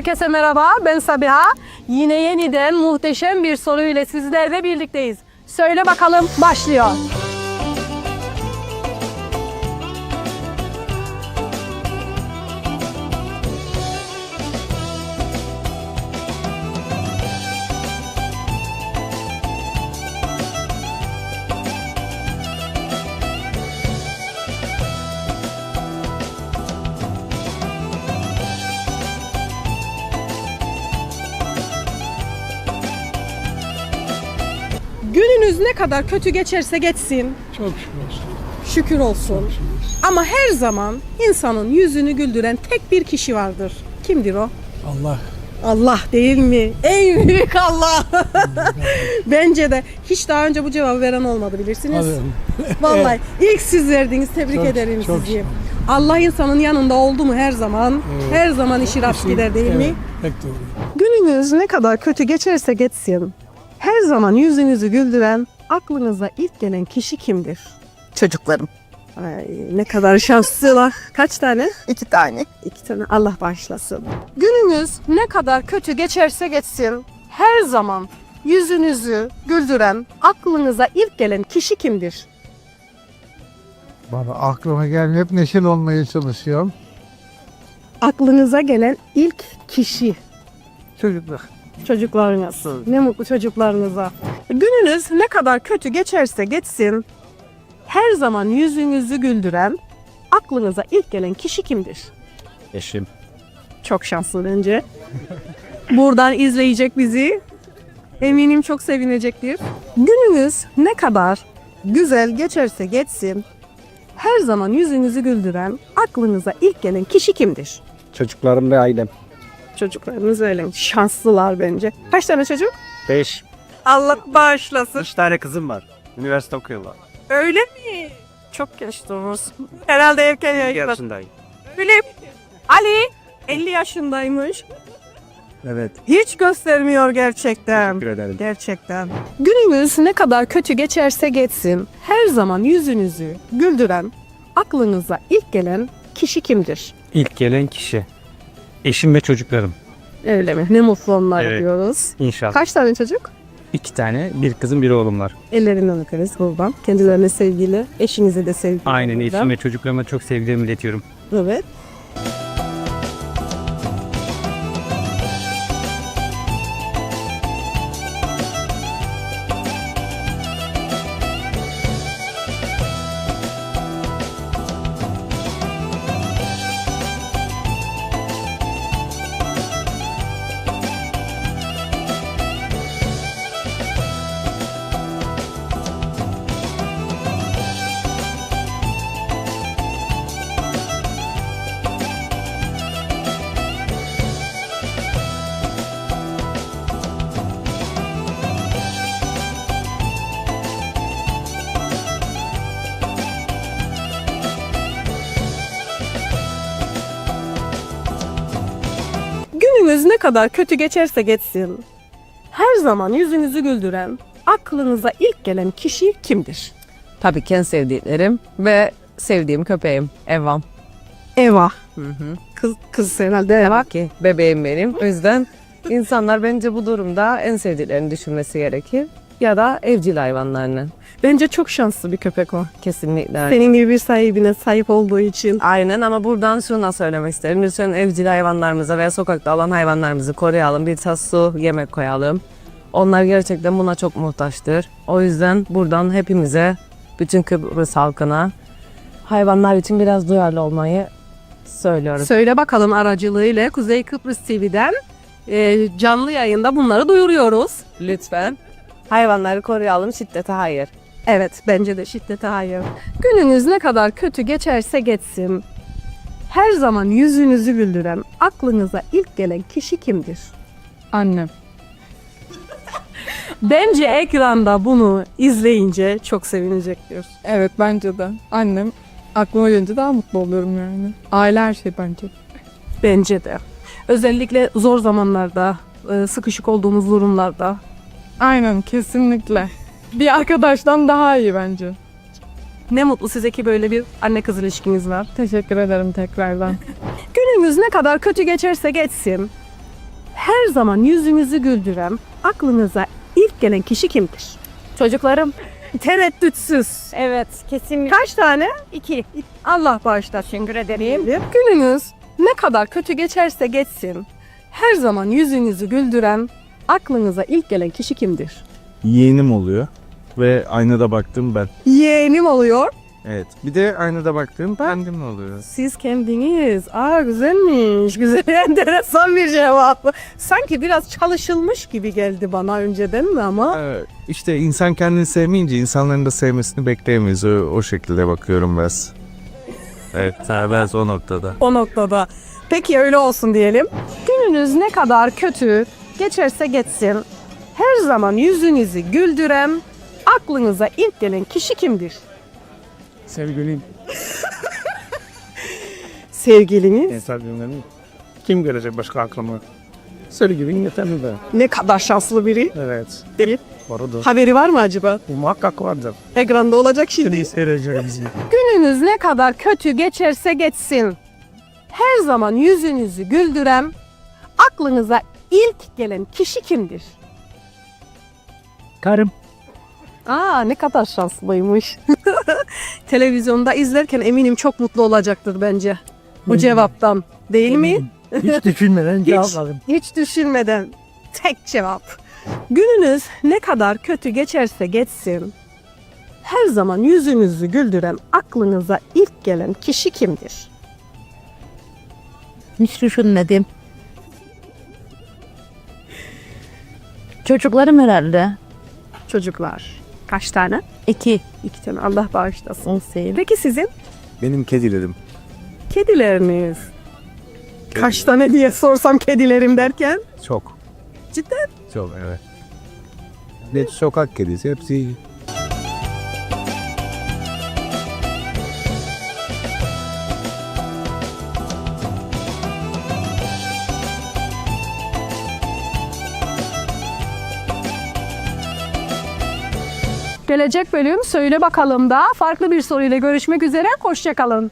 Herkese merhaba, ben Sabiha. Yine yeniden muhteşem bir soru ile sizlerle birlikteyiz. Söyle bakalım, başlıyor. Ne kadar kötü geçerse geçsin, Çok şükür olsun. şükür olsun. Ama her zaman insanın yüzünü güldüren tek bir kişi vardır. Kimdir o? Allah Allah değil mi? Ey büyük Allah. Bence de hiç daha önce bu cevabı veren olmadı bilirsiniz. Vallahi ilk siz verdiniz. Tebrik Çok- ederim çok sizi. şükür. Allah insanın yanında oldu mu her zaman? Evet. Her zaman işi rast gider değil mi? Evet, Pek doğru. Gününüz ne kadar kötü geçerse geçsin. Her zaman yüzünüzü güldüren, aklınıza ilk gelen kişi kimdir? Çocuklarım. Ay, ne kadar şanslılar. Kaç tane? iki tane. İki tane. Allah bağışlasın. Gününüz ne kadar kötü geçerse geçsin. Her zaman yüzünüzü güldüren, aklınıza ilk gelen kişi kimdir? Bana aklıma gelmiyor. Hep neşeli olmaya çalışıyorum. Aklınıza gelen ilk kişi. Çocuklar. Çocuklarınız. Ne mutlu çocuklarınıza. Gününüz ne kadar kötü geçerse geçsin, her zaman yüzünüzü güldüren, aklınıza ilk gelen kişi kimdir? Eşim. Çok şanslı bence. Buradan izleyecek bizi. Eminim çok sevinecektir. Gününüz ne kadar güzel geçerse geçsin, her zaman yüzünüzü güldüren, aklınıza ilk gelen kişi kimdir? Çocuklarım ve ailem. Çocuklarınız öyle şanslılar bence. Kaç tane çocuk? 5. Allah bağışlasın. 3 tane kızım var. Üniversite okuyorlar. Öyle mi? Çok gençtiniz. Herhalde erken yaşta. Yaşındayım. Öyle mi? Ali 50 yaşındaymış. Evet. Hiç göstermiyor gerçekten. Teşekkür ederim. Gerçekten. Günümüz ne kadar kötü geçerse geçsin, her zaman yüzünüzü güldüren, aklınıza ilk gelen kişi kimdir? İlk gelen kişi. Eşim ve çocuklarım. Öyle mi? Ne mutlu onlar Evet. diyoruz. İnşallah. Kaç tane çocuk? İki tane, bir kızım bir oğlum var. Ellerinden öperiz buradan. Kendilerine sevgiyle, eşinize de sevgiyle. Aynen eşim ve çocuklarıma çok sevgilerimi iletiyorum. Evet. Günümüz ne kadar kötü geçerse geçsin, her zaman yüzünüzü güldüren, aklınıza ilk gelen kişi kimdir? Tabii ki en sevdiklerim ve sevdiğim köpeğim Evam. Eva. Hı hı. Kız, kız herhalde Eva. Ki bebeğim benim. O yüzden insanlar bence bu durumda en sevdiklerini düşünmesi gerekir. Ya da evcil hayvanlarını. Bence çok şanslı bir köpek o. Kesinlikle. öyle. Senin gibi bir sahibine sahip olduğu için. Aynen ama buradan şunu da söylemek isterim. Lütfen evcil hayvanlarımıza veya sokakta olan hayvanlarımızı koruyalım. Bir tas su, yemek koyalım. Onlar gerçekten buna çok muhtaçtır. O yüzden buradan hepimize, bütün Kıbrıs halkına hayvanlar için biraz duyarlı olmayı söylüyorum. Söyle bakalım aracılığıyla Kuzey Kıbrıs TV'den e, canlı yayında bunları duyuruyoruz. Lütfen hayvanları koruyalım, şiddete hayır. Evet bence de şiddete hayır. Gününüz ne kadar kötü geçerse geçsin. Her zaman yüzünüzü güldüren, aklınıza ilk gelen kişi kimdir? Annem. Bence ekranda bunu izleyince çok sevinecektir. Evet bence de. Annem aklıma gelince daha mutlu oluyorum yani. Aile her şey bence. Bence de. Özellikle zor zamanlarda, e, sıkışık olduğumuz durumlarda. Aynen kesinlikle. Bir arkadaştan daha iyi bence. Ne mutlu size ki böyle bir anne kız ilişkiniz var. Teşekkür ederim tekrardan. Günümüz ne kadar kötü geçerse geçsin. her zaman yüzünüzü güldüren, aklınıza ilk gelen kişi kimdir? Çocuklarım. Tereddütsüz. Evet kesinlikle. Kaç tane? İki. Allah bağışlasın. Teşekkür ederim. Gününüz ne kadar kötü geçerse geçsin, her zaman yüzünüzü güldüren, aklınıza ilk gelen kişi kimdir? yeğenim oluyor. Ve aynada baktığım ben. Yeğenim oluyor. Evet. Bir de aynada baktığım kendim oluyor. Siz kendiniz. Aa güzelmiş. Güzel enteresan bir cevap. Sanki biraz çalışılmış gibi geldi bana önceden mi ama? Evet. İşte insan kendini sevmeyince insanların da sevmesini bekleyemeyiz. O, o şekilde bakıyorum biraz. Evet, serbest o noktada. O noktada. Peki öyle olsun diyelim. Gününüz ne kadar kötü geçerse geçsin. Her zaman yüzünüzü güldüren, aklınıza ilk gelen kişi kimdir? Sevgilim. Sevgiliniz. Günlerini kim görecek başka aklımı? Sevgilim yeterli de. Ne kadar şanslı biri. Evet. Değil. Doğrudur. Haberi var mı acaba? Muhakkak vardır. Ekranda olacak şimdi. Şimdi seyredeceğim bizi. Gününüz ne kadar kötü geçerse geçsin. Her zaman yüzünüzü güldüren, aklınıza ilk gelen kişi kimdir? Karım. Aa ne kadar şanslıymış. Televizyonda izlerken eminim çok mutlu olacaktır bence. Bu cevaptan. Değil mi? Hiç düşünmeden Hiç, hiç düşünmeden tek cevap. Gününüz ne kadar kötü geçerse geçsin. Her zaman yüzünüzü güldüren aklınıza ilk gelen kişi kimdir? Hiç düşünmedim. Çocuklarım herhalde. Çocuklar. Kaç tane? İki. İki tane. Allah bağışlasın. Olsayım. Peki sizin? Benim kedilerim. Kedileriniz. Kaç tane diye sorsam kedilerim derken? Çok. Cidden? Çok evet. De sokak kedisi hepsi Gelecek bölüm söyle bakalım da farklı bir soruyla görüşmek üzere. Hoşçakalın.